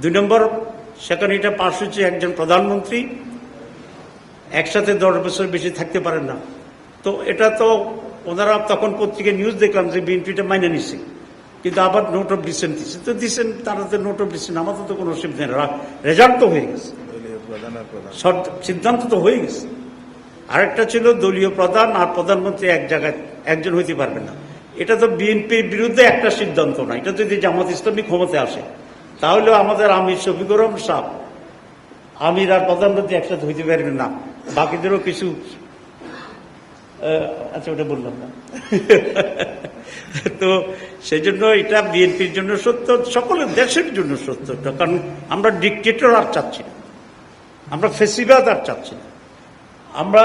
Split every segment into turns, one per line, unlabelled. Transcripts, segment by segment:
দুই নম্বর, সেখানে এটা পাশ হচ্ছে একজন প্রধানমন্ত্রী। একসাথে দশ বছর বেশি থাকতে পারেন না। তো এটা তো ওনারা তখন পত্রিকায় নিউজ দেখলাম যে বিএনপিটা মাইনে নিচ্ছে কিন্তু আবার নোট অফ ডিসেন্ট দিচ্ছে তো দিচ্ছেন তারা তো নোট অফ ডিসেন্ট আমাদের তো কোনো অসুবিধা নেই। রেজাল্ট তো হয়ে গেছে। সিদ্ধান্ত তো হয়ে গেছে। আরেকটা ছিল দলীয় প্রধান আর প্রধানমন্ত্রী এক জায়গায় একজন হইতে পারবে না। এটা তো বিএনপির বিরুদ্ধে একটা সিদ্ধান্ত না। এটা যদি জামাত ইসলামী ক্ষমতায় আসে তাহলে আমাদের আমির শফিকুর রহমান সাহ আমির আর প্রধানমন্ত্রী একসাথে হইতে পারবেন না। বাকিদেরও কিছু আচ্ছা ওটা বললাম না। তো সেই জন্য এটা বিএনপির জন্য সত্য, সকলের দেশের জন্য সত্য। কারণ আমরা ডিকটেটর আর চাচ্ছি না। আমরা ফেসিবাদ আর চাচ্ছি না। আমরা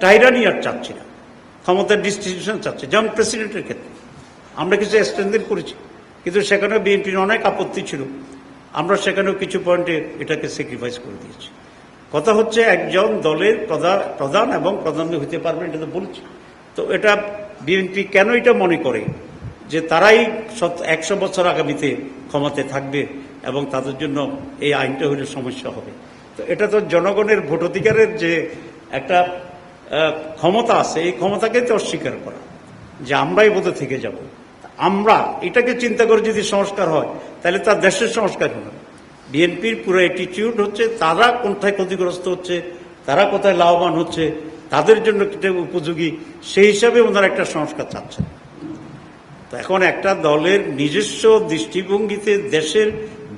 টাইরানি আর চাচ্ছি না। ক্ষমতার ডিস্ট্রিবিউশন চাচ্ছি যেমন প্রেসিডেন্টের ক্ষেত্রে। আমরা কিছু স্ট্রেন্থেন করেছি। কিন্তু সেখানে বিএনপির অনেক আপত্তি ছিল। আমরা সেখানেও কিছু পয়েন্টে এটাকে স্যাক্রিফাইস করে দিয়েছি। কথা হচ্ছে একজন দলের প্রধান প্রধান এবং প্রধানমন্ত্রী হতে পারবেন, এটা তো বলছি। তো এটা বিএনপি কেন এটা মনে করে যে তারাই একশো বছর আগামীতে ক্ষমতায় থাকবে এবং তাদের জন্য এই আইনটা হলে সমস্যা হবে। তো এটা তো জনগণের ভোটাধিকারের যে একটা ক্ষমতা আছে, এই ক্ষমতাকে তো অস্বীকার করা। যে আমরাই বোধ থেকে যাব। আমরা এটাকে চিন্তা করে যদি সংস্কার হয়, তাহলে তার দেশের সংস্কার হবে বিএনপির পুরো অ্যাটিটিউড হচ্ছে, তারা কোথায় ক্ষতিগ্রস্ত হচ্ছে, তারা কোথায় লাভবান হচ্ছে, তাদের জন্য উপযোগী, সেই হিসাবে ওনারা একটা সংস্কার চাচ্ছেন। তো এখন একটা দলের নিজস্ব দৃষ্টিভঙ্গিতে দেশের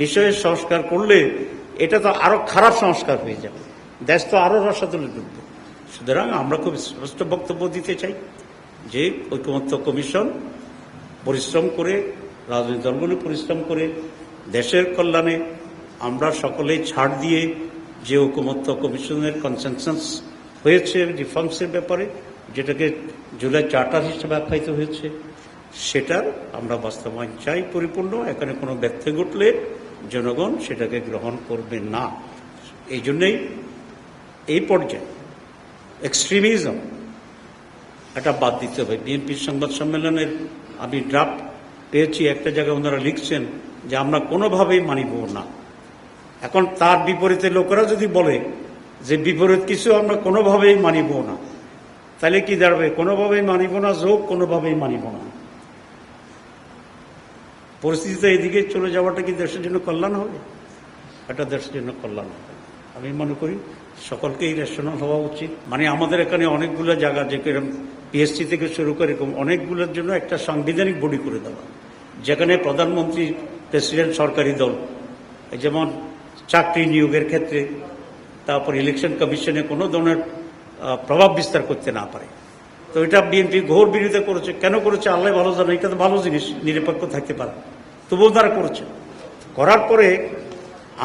বিষয়ে সংস্কার করলে এটা তো আরও খারাপ সংস্কার হয়ে যাবে। দেশ তো আরও রসাতলে ডুববে। সুতরাং আমরা খুব স্পষ্ট বক্তব্য দিতে চাই যে ঐকমত্য কমিশন পরিশ্রম করে রাজনৈতিক দলগুলো পরিশ্রম করে, দেশের কল্যাণে আমরা সকলেই ছাড় দিয়ে যে ঐকমত্য কমিশনের কনসেনসাস হয়েছে রিফর্মসের ব্যাপারে, যেটাকে জুলাই চার্টার হিসেবে আখ্যায়িত হয়েছে, সেটার আমরা বাস্তবায়ন চাই পরিপূর্ণ। এখানে কোনো ব্যর্থ ঘটলে জনগণ সেটাকে গ্রহণ করবে না। এই জন্যেই এই পর্যায়ে এক্সট্রিমিজম এটা বাদ দিতে হবে। বিএনপির সংবাদ সম্মেলনের আমি ড্রাফট পেয়েছি, একটা জায়গায় ওনারা লিখছেন যে আমরা কোনোভাবেই মানিব না। এখন তার বিপরীতে লোকেরা যদি বলে যে বিপরীত কিছু আমরা কোনোভাবেই মানিব না, তাহলে কি দাঁড়াবে? কোনোভাবেই মানিব না, যোগ কোনোভাবেই মানিব না। পরিস্থিতিতে এদিকে চলে যাওয়াটা কি দেশের জন্য কল্যাণ হবে? এটা দেশের জন্য কল্যাণ হবে। আমি মনে করি সকলকেই রেশনাল হওয়া উচিত। মানে আমাদের এখানে অনেকগুলো জায়গা যে পিএসসি থেকে শুরু করে অনেকগুলোর জন্য একটা সাংবিধানিক বডি করে দেওয়া। যেখানে প্রধানমন্ত্রী, প্রেসিডেন্ট, সরকারি দল যেমন চাকরি নিয়োগের ক্ষেত্রে, তারপর ইলেকশন কমিশনে কোনো ধরনের প্রভাব বিস্তার করতে না পারে। তো এটা বিএনপি ঘোর বিরোধিতা করেছে। কেন করেছে? আল্লাহ ভালো জানে। এটা তো ভালো জিনিস, নিরপেক্ষ থাকতে পারে। তবুও তারা করেছে। করার পরে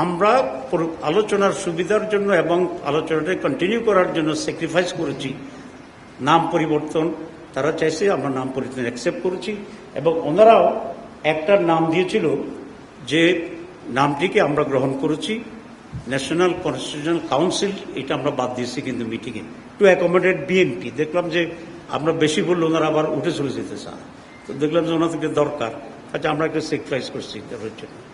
আমরা আলোচনার সুবিধার জন্য এবং আলোচনাটা কন্টিনিউ করার জন্য স্যাক্রিফাইস করেছি। নাম পরিবর্তন, তারা চাইছে আমরা নাম পরিবর্তন অ্যাকসেপ্ট করেছি এবং ওনারাও একটা নাম দিয়েছিল যে নামটিকে আমরা গ্রহণ করেছি ন্যাশনাল কনস্টিটিউশনাল কাউন্সিল এটা আমরা বাদ দিয়েছি কিন্তু মিটিংয়ে টু অ্যাকোমোডেট বিএনপি দেখলাম যে আমরা বেশি বললে ওনারা আবার উঠে চলে যেতে চান তো দেখলাম যে ওনাদেরকে দরকার আচ্ছা আমরা একটু স্যাক্রিফাইস করছি জন্য